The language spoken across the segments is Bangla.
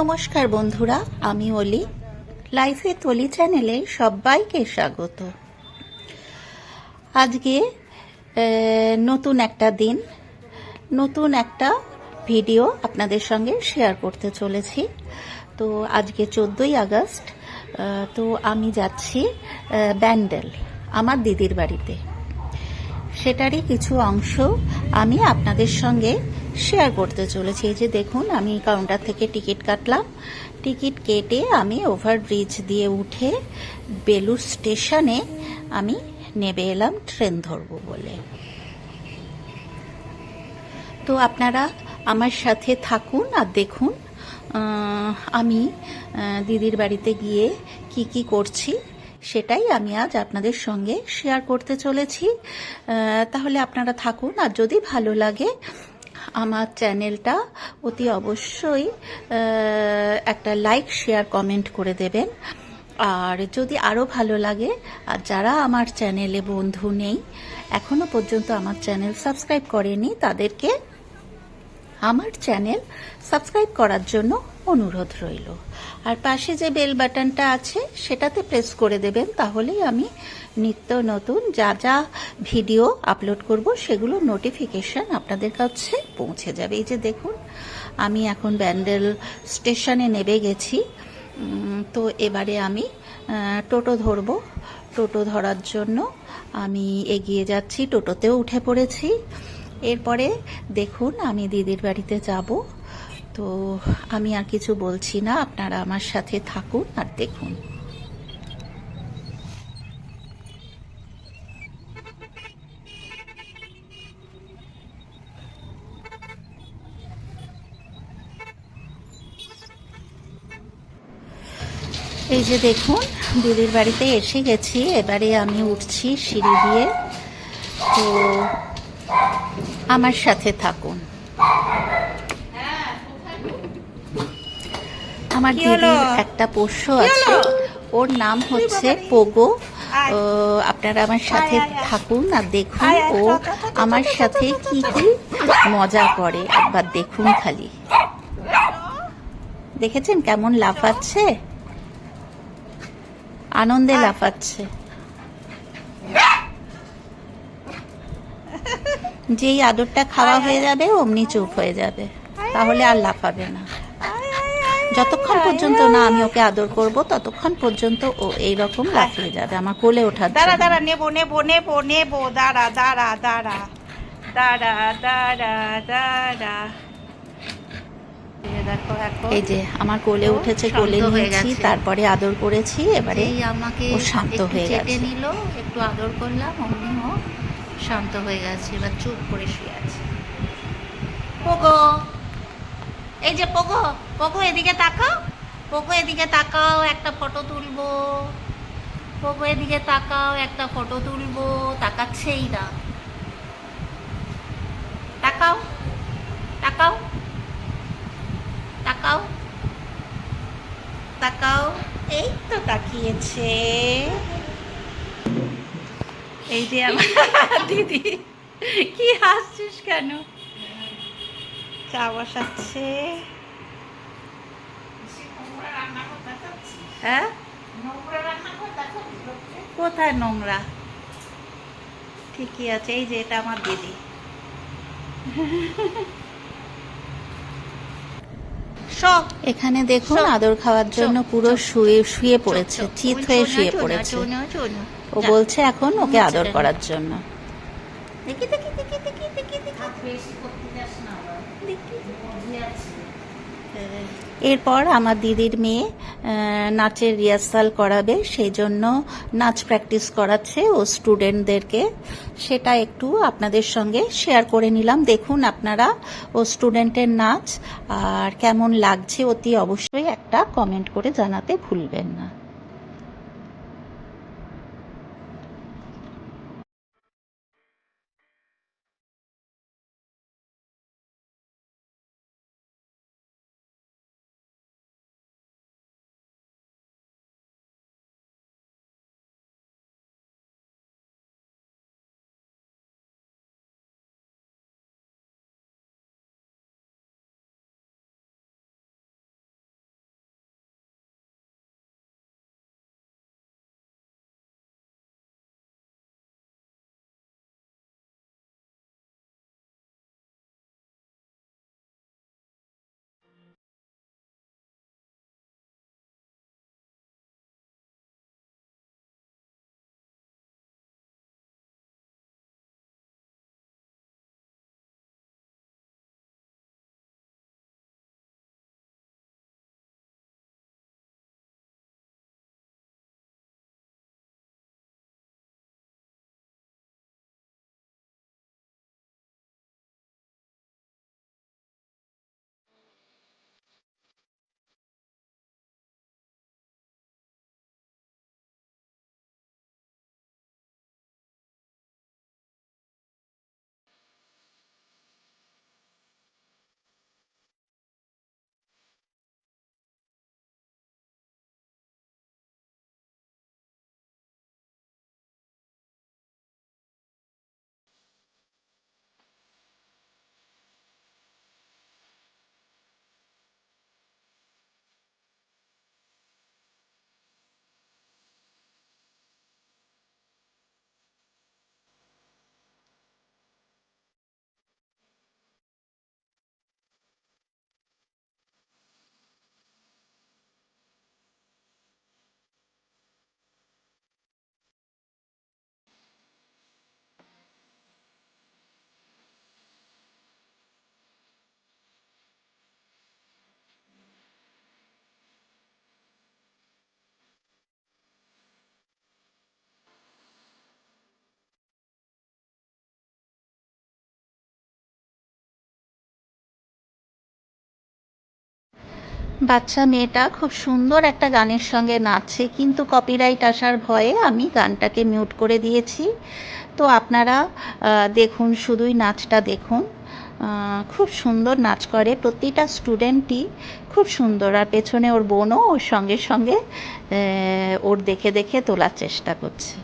নমস্কার বন্ধুরা, আমি অলি। লাইফে তলি চ্যানেলে সবাইকে স্বাগত। আজকে নতুন একটা দিন, নতুন একটা ভিডিও আপনাদের সঙ্গে শেয়ার করতে চলেছি। তো আজকে চোদ্দোই আগস্ট তো আমি যাচ্ছি ব্যান্ডেল, আমার দিদির বাড়িতে। সেটারই কিছু অংশ আমি আপনাদের সঙ্গে শেয়ার করতে চলেছি। এই যে দেখুন, আমি কাউন্টার থেকে টিকিট কাটলাম। টিকিট কেটে আমি ওভারব্রিজ দিয়ে উঠে বেলুর স্টেশনে আমি নেবে এলাম ট্রেন ধরবো বলে। তো আপনারা আমার সাথে থাকুন আর দেখুন আমি দিদির বাড়িতে গিয়ে কি কি করছি, সেটাই আমি আজ আপনাদের সঙ্গে শেয়ার করতে চলেছি। তাহলে আপনারা থাকুন আর যদি ভালো লাগে আমার চ্যানেলটা, অতি অবশ্যই একটা লাইক শেয়ার কমেন্ট করে দেবেন। আর যদি আরও ভালো লাগে, আর যারা আমার চ্যানেলে বন্ধু নেই এখনও পর্যন্ত আমার চ্যানেল সাবস্ক্রাইব করেনি, তাদেরকে আমার চ্যানেল সাবস্ক্রাইব করার জন্য অনুরোধ রইল। আর পাশে যে বেল বাটনটা আছে, সেটাতে প্রেস করে দেবেন, তাহলেই আমি নিত্য নতুন যা যা ভিডিও আপলোড করব, সেগুলো নোটিফিকেশন আপনাদের কাছে পৌঁছে যাবে। এই যে দেখুন, আমি এখন ব্যান্ডেল স্টেশনে নেবে গেছি। তো এবারে আমি টোটো ধরবো। টোটো ধরার জন্য আমি এগিয়ে যাচ্ছি, টোটোতেও উঠে পড়েছি। এরপরে দেখুন, আমি দিদির বাড়িতে যাব। তো আমি আর কিছু বলছি না। আপনারা আমার সাথে থাকুন আর দেখুন। এই যে দেখুন, দিদির বাড়িতে এসে গেছি। এবারে আমি উঠছি সিঁড়ি দিয়ে। তো আমার সাথে থাকুন। আমার দিদির একটা পোষ্য আছে। ওর নাম হচ্ছে পোগো। ও, আপনারা আমার সাথে। থাকুন আর দেখুন। ও আমার সাথে কি কি মজা করে। একবার দেখুন খালি। দেখেছেন কেমন লাফাচ্ছে? আনন্দে লাফাচ্ছে। যেই আদরটা খাওয়া হয়ে যাবে অমনি চুপ হয়ে যাবে। তাহলে আর লাফাবে না। যতক্ষণ পর্যন্ত না আমি ওকে আদর করব ততক্ষণ পর্যন্ত ও এই রকম লাফিয়ে যাবে। আমার কোলে ওঠার দাঁড়া। দাঁড়া নেব নেব নেব নেব দাঁড়া দাঁড়া দাঁড়া। দাঁড়া দাঁড়া দাঁড়া। এই যে আমার কোলে উঠেছে কোলে হয়ে নিয়েছি গেছে। তারপরে আদর করেছি এবারে আমাকে ও শান্ত হয়ে গেছে। নিল একটু আদর করলাম অমনি ও শান্ত হয়ে গেছে এবার চুপ করে শুয়ে আছে। পোগো এই যে পোগো পোগো এদিকে তাকাও, পোগো এদিকে তাকাও, একটা ফটো তুলবো। পোগো এদিকে তাকাও, একটা ফটো তুলবো। তাকাচ্ছেই না। তাকাও তাকাও তাকাও তাকাও। এই তো তাকিয়েছে। এই যে আমার দিদি, কি হাসছিস কেন? চা বসাচ্ছে হ্যাঁ? কোথায় নোংরা? ঠিকই আছে এই যে এটা আমার দিদি। সব এখানে দেখুন আদর খাওয়ার জন্য পুরো শুয়ে শুয়ে পড়েছে চিত হয়ে শুয়ে পড়েছে। ও বলছে এখন ওকে আদর করার জন্য। দেখি দেখি দেখি দেখি দেখি। দেখি এরপর আমার দিদির মেয়ে নাচের রিহার্সাল করাবে সেই জন্য নাচ প্র্যাকটিস করাচ্ছে ও স্টুডেন্টদেরকে সেটা একটু আপনাদের সঙ্গে শেয়ার করে নিলাম। দেখুন আপনারা ও স্টুডেন্টের নাচ আর কেমন লাগছে অতি অবশ্যই একটা কমেন্ট করে জানাতে ভুলবেন না। বাচ্চা মেয়েটা খুব সুন্দর একটা গানের সঙ্গে নাচছে, কিন্তু কপিরাইট আসার ভয়ে আমি গানটাকে মিউট করে দিয়েছি। তো আপনারা দেখুন, শুধুই নাচটা দেখুন। খুব সুন্দর নাচ করে, প্রতিটা স্টুডেন্টই খুব সুন্দর। আর পেছনে ওর বোনও ওর সঙ্গে সঙ্গে ওর দেখে দেখে তোলার চেষ্টা করছে।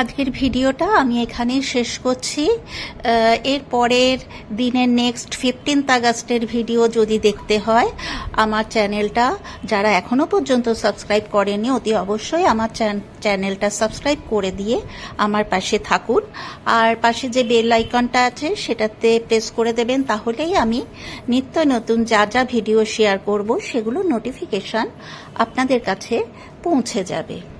আজকের ভিডিওটা আমি এখানেই শেষ করছি। এর পরের দিনের নেক্সট ফিফটিন্থ আগস্টের ভিডিও যদি দেখতে হয়, আমার চ্যানেলটা যারা এখনও পর্যন্ত সাবস্ক্রাইব করেনি অতি অবশ্যই আমার চ্যান- চ্যানেলটা সাবস্ক্রাইব করে দিয়ে আমার পাশে থাকুন। আর পাশে যে বেল আইকনটা আছে, সেটাতে প্রেস করে দেবেন, তাহলেই আমি নিত্য নতুন যা যা ভিডিও শেয়ার করব, সেগুলো নোটিফিকেশন আপনাদের কাছে পৌঁছে যাবে।